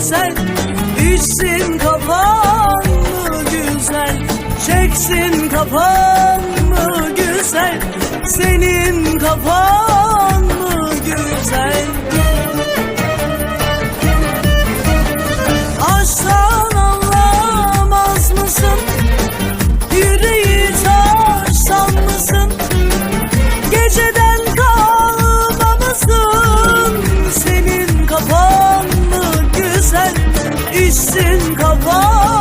güzel İçsin kafan mı güzel? Çeksin kafan mı güzel? Senin kafan gitsin kafam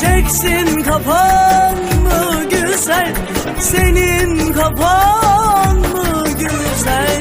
Çeksin kafan mı güzel? Senin kafan mı güzel?